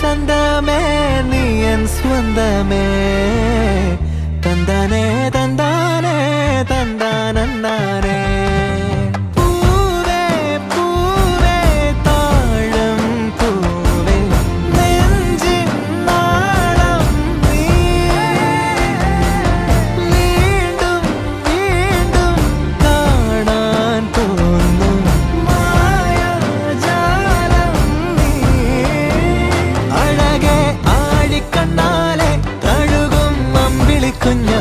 சந்தமே நீ என் சொந்தமே 그냥